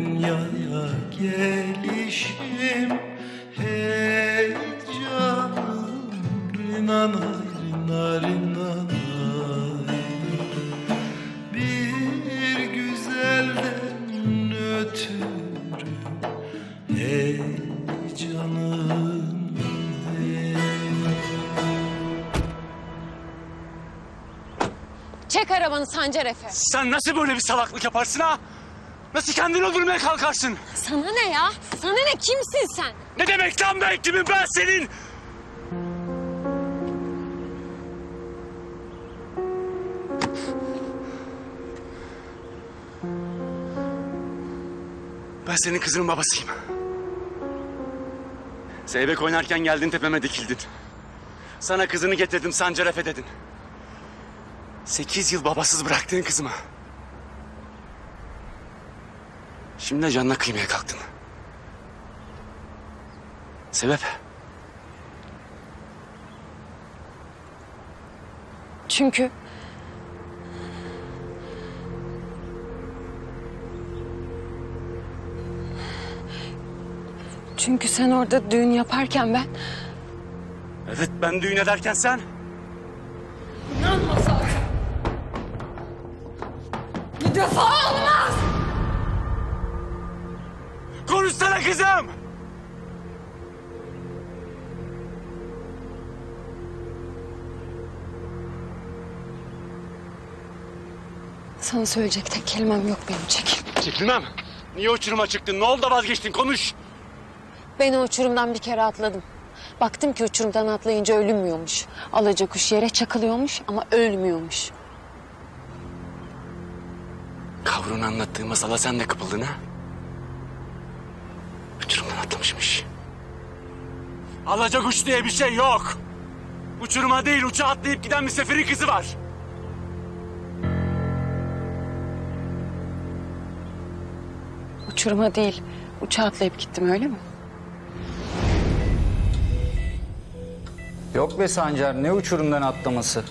dünyaya gelişim heyecanım rinanay rina rinanay bir güzelden ötürü Ey canım ey Çek arabanı Sancar Efe. Sen nasıl böyle bir salaklık yaparsın ha? Nasıl kendini öldürmeye kalkarsın? Sana ne ya? Sana ne? Kimsin sen? Ne demek lan ben kimim ben senin? Ben senin kızının babasıyım. Zeybek oynarken geldin tepeme dikildin. Sana kızını getirdim Sancar Efe dedin. Sekiz yıl babasız bıraktığın kızıma. Şimdi de canına kıymaya kalktın. Sebep? Çünkü... Çünkü sen orada düğün yaparken ben... Evet ben düğün ederken sen. İnanma zaten. Bir defa olmaz. Konuşsana kızım. Sana söyleyecek tek kelimem yok benim çekil. Çekilmem. Niye uçuruma çıktın? Ne oldu da vazgeçtin? Konuş. Ben o uçurumdan bir kere atladım. Baktım ki uçurumdan atlayınca ölünmüyormuş. Alaca kuş yere çakılıyormuş ama ölmüyormuş. Kavrun anlattığı masala sen de kapıldın ha? Atlamışmış. Alacak uç diye bir şey yok. Uçuruma değil uçağa atlayıp giden bir seferin kızı var. Uçuruma değil, uçağa atlayıp gittim öyle mi? Yok be Sancar ne uçurumdan atlaması?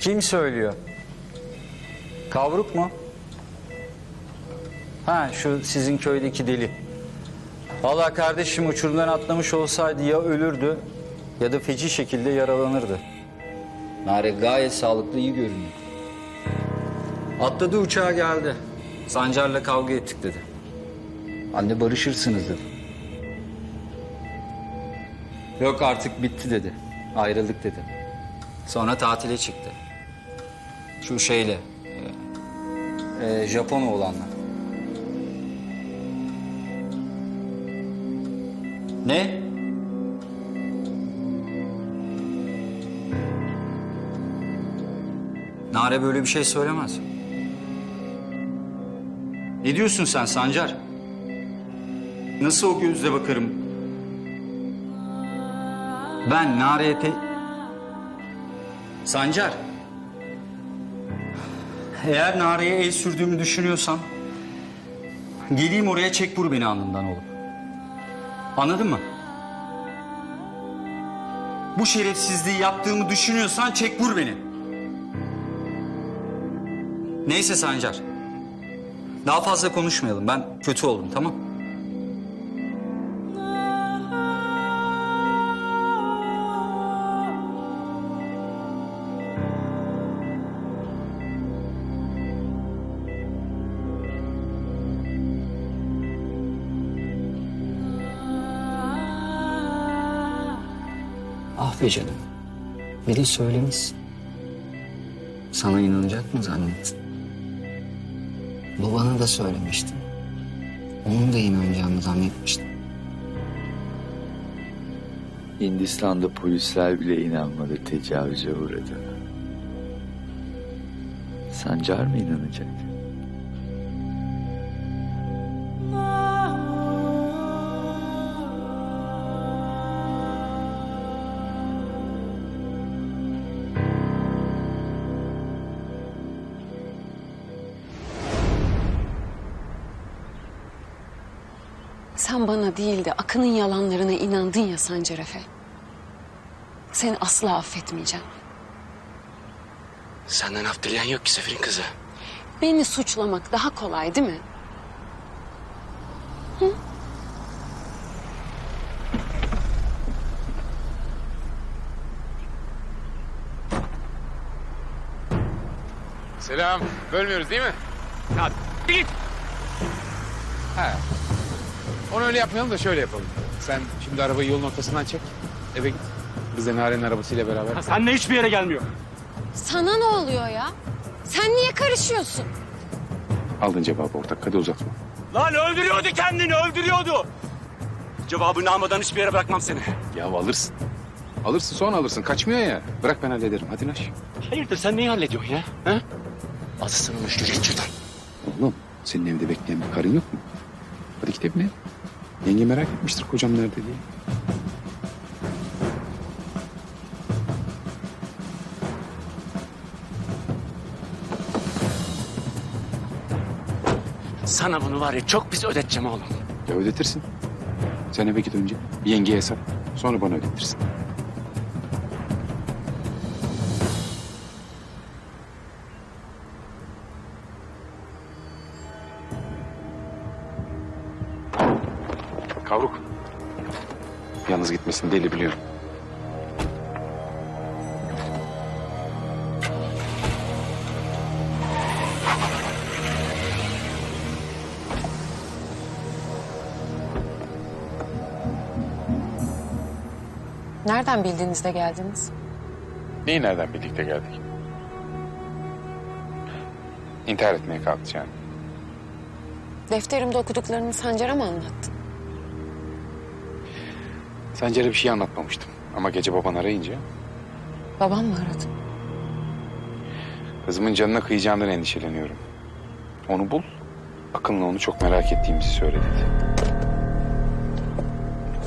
Kim söylüyor? Kavruk mu? Ha şu sizin köydeki deli. Vallahi kardeşim uçurumdan atlamış olsaydı ya ölürdü ya da feci şekilde yaralanırdı. Nare gayet sağlıklı iyi görünüyor. Atladı uçağa geldi. Sancar'la kavga ettik dedi. Anne barışırsınız dedi. Yok artık bitti dedi. Ayrıldık dedi. Sonra tatile çıktı. Şu şeyle. E, e, Japon oğlanla. Ne? Nare böyle bir şey söylemez. Ne diyorsun sen Sancar? Nasıl o gözle bakarım ben Nare'ye te... Sancar. Eğer Nare'ye el sürdüğümü düşünüyorsan... ...geleyim oraya çek vur beni alnımdan oğlum. Anladın mı? Bu şerefsizliği yaptığımı düşünüyorsan çek vur beni. Neyse Sancar. Daha fazla konuşmayalım. Ben kötü oldum tamam Bir de söylemişsin. Sana inanacak mı zannettin? Babana da söylemiştin. Onun da inanacağını zannetmiştim. Hindistan'da polisler bile inanmadı tecavüze uğradığına. Sancar mı inanacak? Sen bana değil de Akın'ın yalanlarına inandın ya Sancar Efe. Seni asla affetmeyeceğim. Senden af dileyen yok ki seferin kızı. Beni suçlamak daha kolay değil mi? Selam. Bölmüyoruz değil mi? Ya git. He. Onu öyle yapmayalım da şöyle yapalım. Sen şimdi arabayı yolun ortasından çek. Eve git. Biz de Nare'nin arabasıyla beraber. Ha, Seninle hiçbir yere gelmiyor. Sana ne oluyor ya? Sen niye karışıyorsun? Aldın cevabı ortak. Hadi uzatma. Lan öldürüyordu kendini öldürüyordu. Cevabını almadan hiçbir yere bırakmam seni. Ya alırsın. Alırsın sonra alırsın. Kaçmıyor ya. Bırak ben hallederim. Hadi Naş. Hayırdır sen neyi hallediyorsun ya? Ha? Azısını müşteri şuradan. Oğlum senin evde bekleyen bir karın yok mu? Hadi git evine. Yenge merak etmiştir kocam nerede diye. Sana bunu var ya çok pis ödeteceğim oğlum. Ya ödetirsin. Sen eve git önce. Yengeye hesap. Sonra bana ödetirsin. Gitmesin deli biliyorum. Nereden bildiğinizde geldiniz? Neyi nereden birlikte geldik? İntihar etmeye kalktı yani. Defterimde okuduklarını Sancar'a mı anlattın? Sencer'e bir şey anlatmamıştım. Ama gece baban arayınca Babam mı aradı? kızımın canına kıyacağından endişeleniyorum. Onu bul. Akın'la onu çok merak ettiğimizi söyle dedi.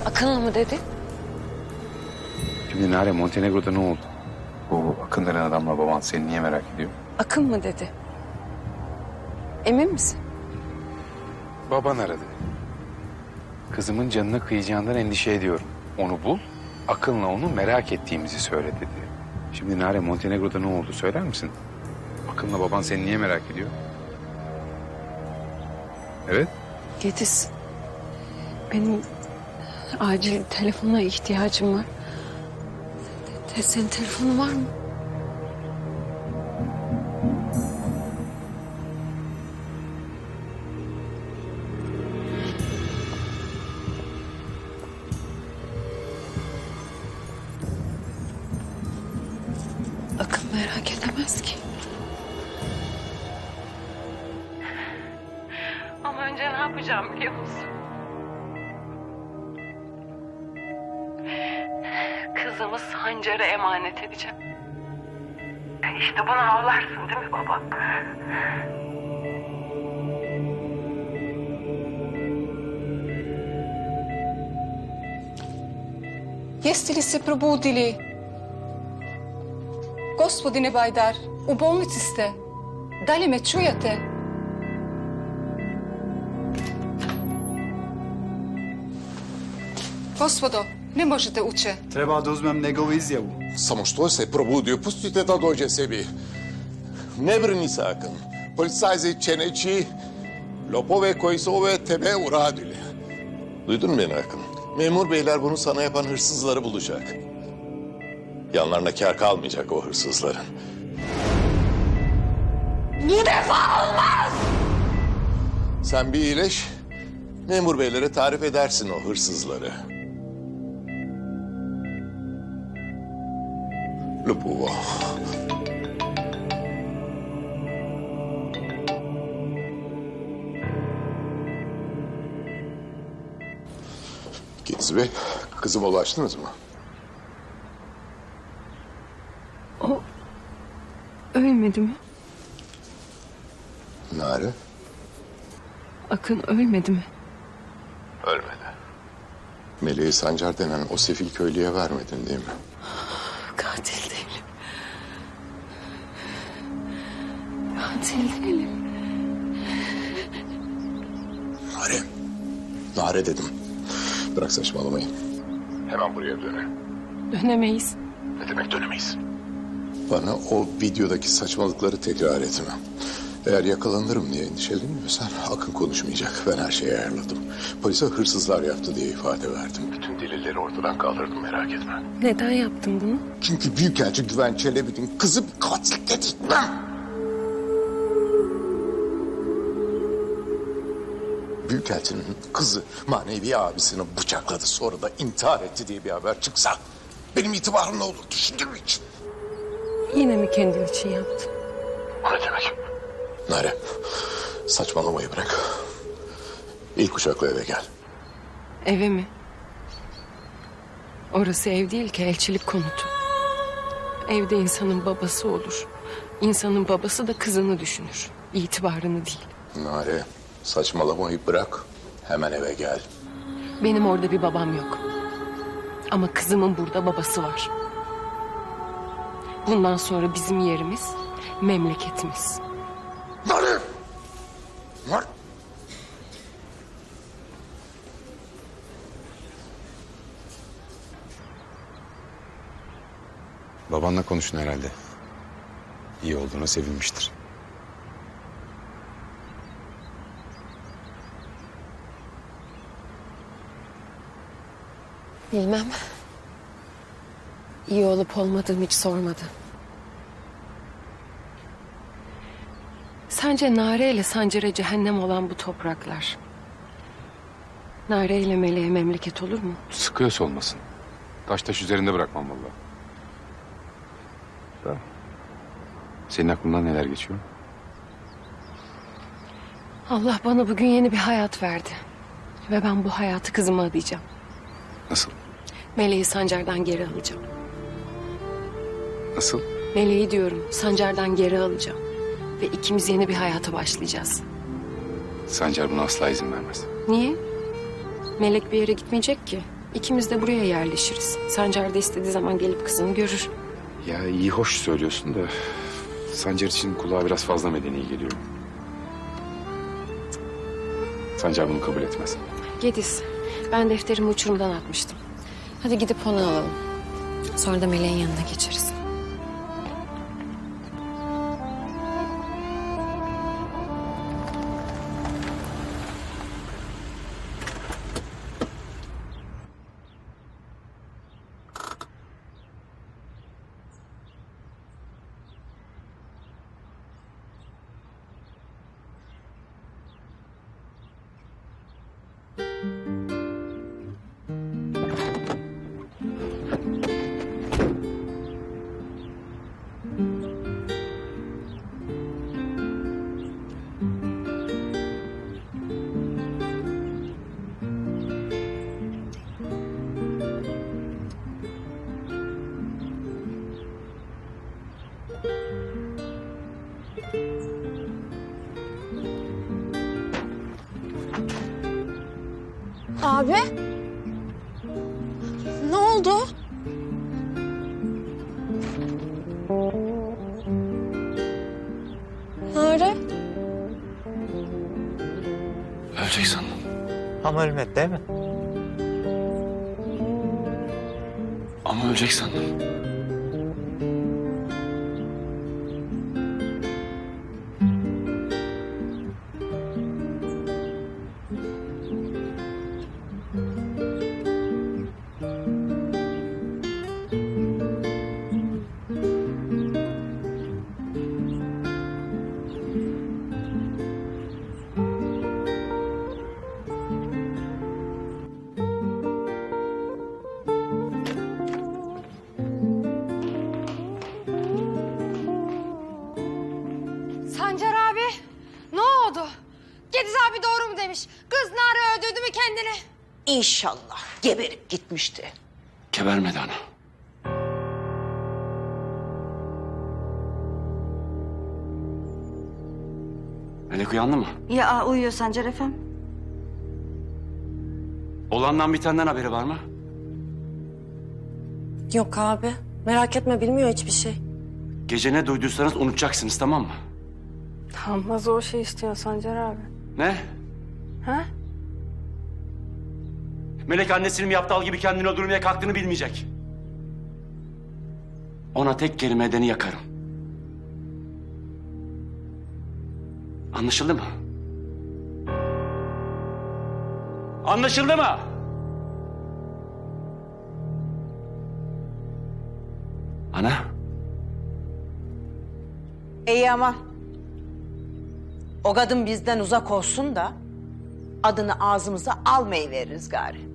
Akın'la mı dedi? Şimdi Nare Montenegro'da ne oldu? Bu Akın denen adamla baban seni niye merak ediyor? Akın mı dedi? Emin misin? Baban aradı. Kızımın canına kıyacağından endişe ediyorum. Onu bul. Akın'la onu merak ettiğimizi söyle dedi. Şimdi Nare Montenegro'da ne oldu söyler misin? Akın'la baban seni niye merak ediyor? Evet. Gediz. Benim acil telefona ihtiyacım var. Te- Senin telefonun var mı? Jeste li se probudili? Gospodine Bajdar, u bolnici ste. Da li me čujete? Gospodo, ne možete uče. Treba da uzmem njegovu izjavu. Samo što se probudio, pustite da dođe sebi. Ne brini se Akın. Policajci çeneci, lopove koji su ove tebe uradili. Duydun beni Akın? Memur beyler bunu sana yapan hırsızları bulacak. Yanlarına kar kalmayacak o hırsızların. Bu defa olmaz! Sen bir iyileş, memur beylere tarif edersin o hırsızları. Lupuvo. Gediz Bey, kızıma ulaştınız mı? Ölmedi mi? Nare? Akın ölmedi mi? Ölmedi. Meleği Sancar denen o sefil köylüye vermedin değil mi? Katil değilim. Katil değilim. Nare. Nare dedim. Bırak saçmalamayı. Hemen buraya döne. Dönemeyiz. Ne demek dönemeyiz? Bana o videodaki saçmalıkları tekrar etme. Eğer yakalanırım diye endişeleniyorsan Akın konuşmayacak. Ben her şeyi ayarladım. Polise hırsızlar yaptı diye ifade verdim. Bütün delilleri ortadan kaldırdım merak etme. Neden yaptın bunu? Çünkü Büyükelçi Güven Çelebi'nin kızı bir katil tetikmem. Büyükelçinin kızı manevi abisini bıçakladı sonra da intihar etti diye bir haber çıksa benim itibarım ne olur düşündün mü hiç? Yine mi kendin için yaptın? O ne demek? Nare saçmalamayı bırak. İlk uçakla eve gel. Eve mi? Orası ev değil ki elçilik konutu. Evde insanın babası olur. İnsanın babası da kızını düşünür. İtibarını değil. Nare saçmalamayı bırak hemen eve gel. Benim orada bir babam yok. Ama kızımın burada babası var. Bundan sonra bizim yerimiz memleketimiz. Nare! Nare! Babanla konuştun herhalde. İyi olduğuna sevinmiştir. Bilmem. İyi olup olmadığımı hiç sormadı. Sence Nare ile Sancar'a cehennem olan bu topraklar... Nare ile Meleğe memleket olur mu? Sıkıyorsa olmasın. Taş taş üzerinde bırakmam vallahi. Da. Senin aklından neler geçiyor? Allah bana bugün yeni bir hayat verdi. Ve ben bu hayatı kızıma adayacağım. Nasıl? Meleği Sancar'dan geri alacağım. Nasıl? Meleği diyorum Sancar'dan geri alacağım. Ve ikimiz yeni bir hayata başlayacağız. Sancar buna asla izin vermez. Niye? Melek bir yere gitmeyecek ki. İkimiz de buraya yerleşiriz. Sancar da istediği zaman gelip kızını görür. Ya iyi hoş söylüyorsun da... Sancar için kulağa biraz fazla medeni geliyor. Sancar bunu kabul etmez. Gediz. Ben defterimi uçurumdan atmıştım. Hadi gidip onu alalım. Sonra da Meleğin yanına geçeriz. Abi. Ne oldu? Nare. Ölecek sandım. Ama ölmedi değil mi? Ama ölecek sandım. Öldürdü mü kendini? İnşallah geberip gitmişti. Gebermedi ana. Melek uyandı mı? Ya uyuyor Sancar efem? Olandan bitenden haberi var mı? Yok abi. Merak etme bilmiyor hiçbir şey. Gece ne duyduysanız unutacaksınız tamam mı? Tam da zor şey istiyor Sancar abi. Ne? Ha? Melek annesinin yaptığı gibi kendini öldürmeye kalktığını bilmeyecek. Ona tek kelime edeni yakarım. Anlaşıldı mı? Anlaşıldı mı? Ana. İyi ama o kadın bizden uzak olsun da adını ağzımıza almayı veririz gari.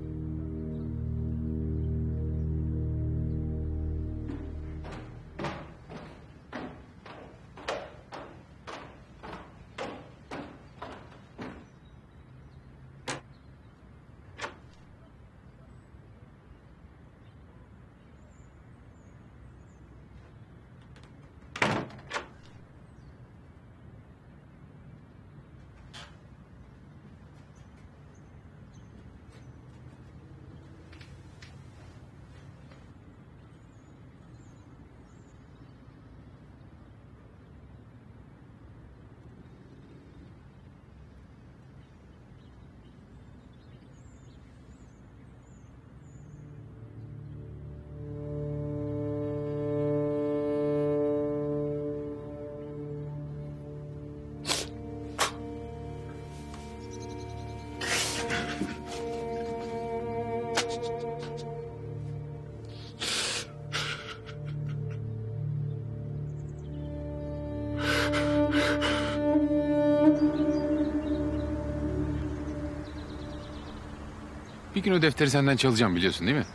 Bir gün o defteri senden çalacağım biliyorsun değil mi?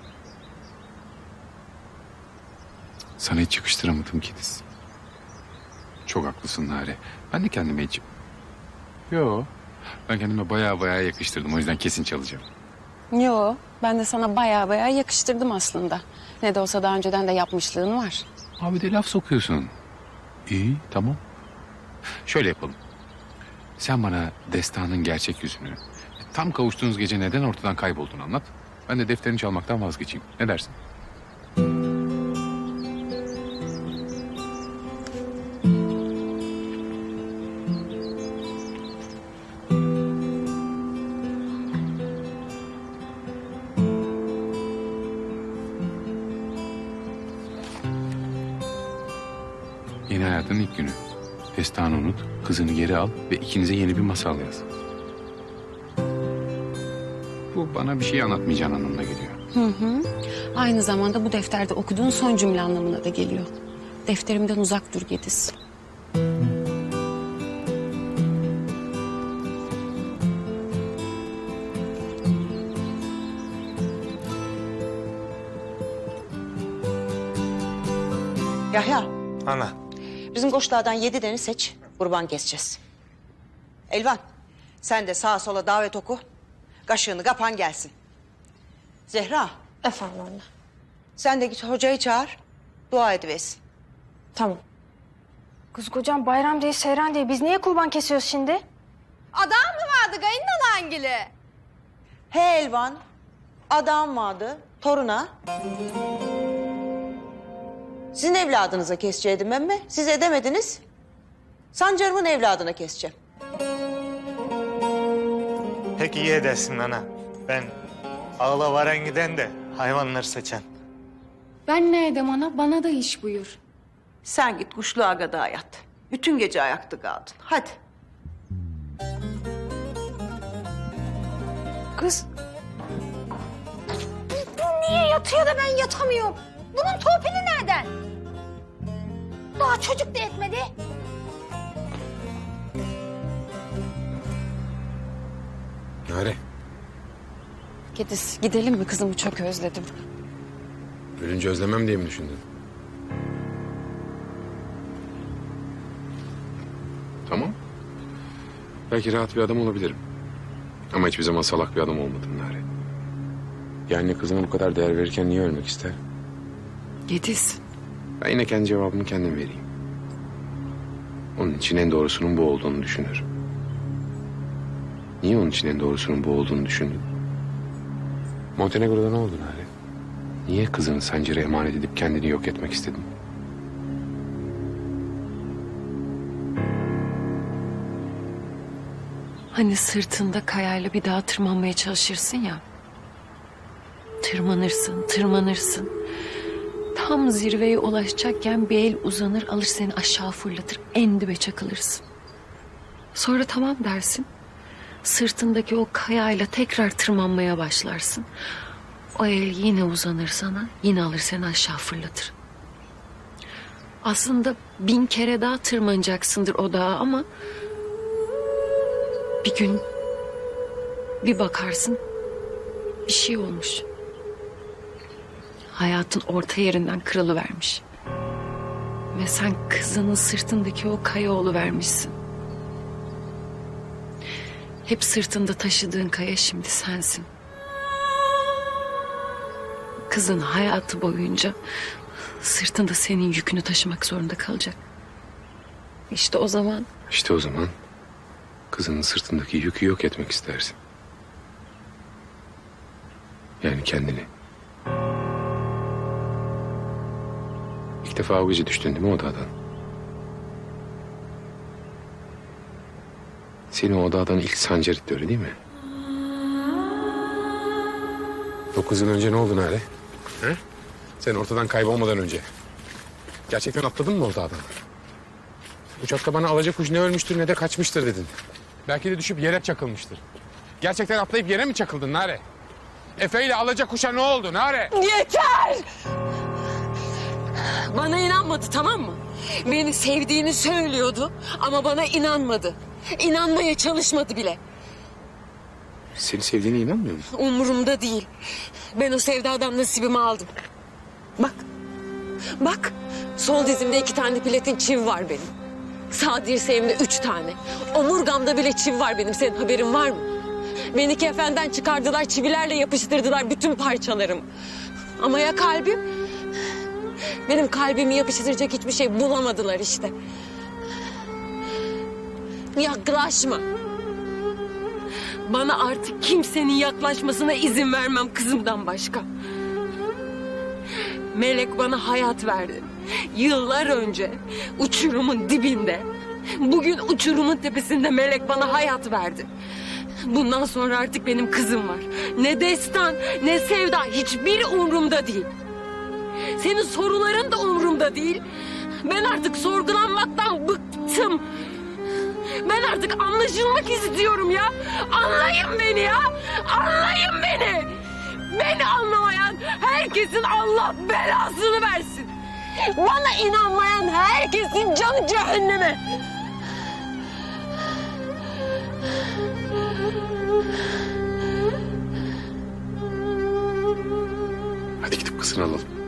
Sana hiç yakıştıramadım Kidiz. Çok haklısın Nare. Ben de kendime hiç... Yo. Ben kendime baya baya yakıştırdım. O yüzden kesin çalacağım. Yo, ben de sana baya baya yakıştırdım aslında. Ne de olsa daha önceden de yapmışlığın var. Abi de laf sokuyorsun. İyi tamam. Şöyle yapalım. Sen bana destanın gerçek yüzünü, tam kavuştuğunuz gece neden ortadan kaybolduğunu anlat. Ben de defterini çalmaktan vazgeçeyim. Ne dersin? Yeni hayatın ilk günü. Destanı unut, kızını geri al ve ikinize yeni bir masal yaz. Bu bana bir şey anlatmayacağın anlamına geliyor. Hı hı. Aynı zamanda bu defterde okuduğun son cümle anlamına da geliyor. Defterimden uzak dur Gediz. Yahya Ana. bizim koçlardan yedi tane seç kurban keseceğiz. Elvan sen de sağa sola davet oku. Kaşığını kapan gelsin. Zehra Efendim anne. sen de git hocayı çağır. Dua ediversin. Tamam. Kız kocam bayram diye seyran diye biz niye kurban kesiyoruz şimdi? Adam mı vardı kayınlanan hangili? He Elvan adam vardı toruna. Sizin evladınıza keseceydim ben mi? Siz edemediniz. Sancarımın evladına keseceğim. Peki iyi edersin ana. Ben ağla varan giden de hayvanları seçen. Ben ne edem ana? Bana da iş buyur. Sen git kuşlu agada yat. Bütün gece ayakta kaldın. Hadi. Kız. Bu niye yatıyor da ben yatamıyorum? Bunun torpili nereden? Daha çocuk da etmedi. Nare, Gediz gidelim mi kızımı çok özledim. ölünce özlemem diye mi düşündün? Tamam. Belki rahat bir adam olabilirim. Ama hiçbir zaman salak bir adam olmadım Nare. Yani kızına bu kadar değer verirken niye ölmek ister? Gediz. Ben yine kendi cevabımı kendim vereyim. Onun için en doğrusunun bu olduğunu düşünür. Niye onun için en doğrusunun bu olduğunu düşündün? Montenegro'da ne oldu Nare? Niye kızını Sancar'a emanet edip kendini yok etmek istedin? Hani sırtında kayayla bir daha tırmanmaya çalışırsın ya. Tırmanırsın, tırmanırsın. Tam zirveye ulaşacakken bir el uzanır alır seni aşağı fırlatır en dibe çakılırsın. Sonra tamam dersin. Sırtındaki o kayayla tekrar tırmanmaya başlarsın. O el yine uzanır sana, yine alır seni aşağı fırlatır. Aslında bin kere daha tırmanacaksındır o dağa ama... Bir gün bir bakarsın bir şey olmuş. Hayatın orta yerinden kırılıvermiş. Ve sen kızının sırtındaki o kaya vermişsin. Hep sırtında taşıdığın kaya şimdi sensin. Kızın hayatı boyunca sırtında senin yükünü taşımak zorunda kalacak. İşte o zaman İşte o zaman kızının sırtındaki yükü yok etmek istersin. Yani kendini. İlk defa gece düştün değil mi o? Seni o dağdan ilk Sancar itti öyle değil mi? Dokuz yıl önce ne oldu Nare? He? Sen ortadan kaybolmadan önce. Gerçekten atladın mı o dağdan? Uçakta bana alacak kuş ne ölmüştür ne de kaçmıştır dedin. Belki de düşüp yere çakılmıştır. Gerçekten atlayıp yere mi çakıldın Nare? Efe ile alacak kuşa ne oldu Nare? Yeter! Bana inanmadı tamam mı? Beni sevdiğini söylüyordu ama bana inanmadı. İnanmaya çalışmadı bile. Seni sevdiğine inanmıyor musun? Umurumda değil. Ben o sevdadan nasibimi aldım. Bak. Bak. Sol dizimde iki tane platin çivi var benim. Sağ dirseğimde üç tane. Omurgamda bile çivi var benim. Senin haberin var mı? Beni kefenden çıkardılar, çivilerle yapıştırdılar bütün parçalarımı. Ama ya kalbim? Benim kalbimi yapıştıracak hiçbir şey bulamadılar işte. Yaklaşma. Bana artık kimsenin yaklaşmasına izin vermem kızımdan başka. Melek bana hayat verdi. Yıllar önce uçurumun dibinde. Bugün uçurumun tepesinde Melek bana hayat verdi. Bundan sonra artık benim kızım var. Ne destan ne sevda hiçbir umurumda değil. Senin soruların da umurumda değil. Ben artık sorgulanmaktan bıktım. Ben artık anlaşılmak istiyorum ya. Anlayın beni ya. Anlayın beni. Beni anlamayan herkesin Allah belasını versin. Bana inanmayan herkesin canı cehenneme. Hadi gidip kızını alalım.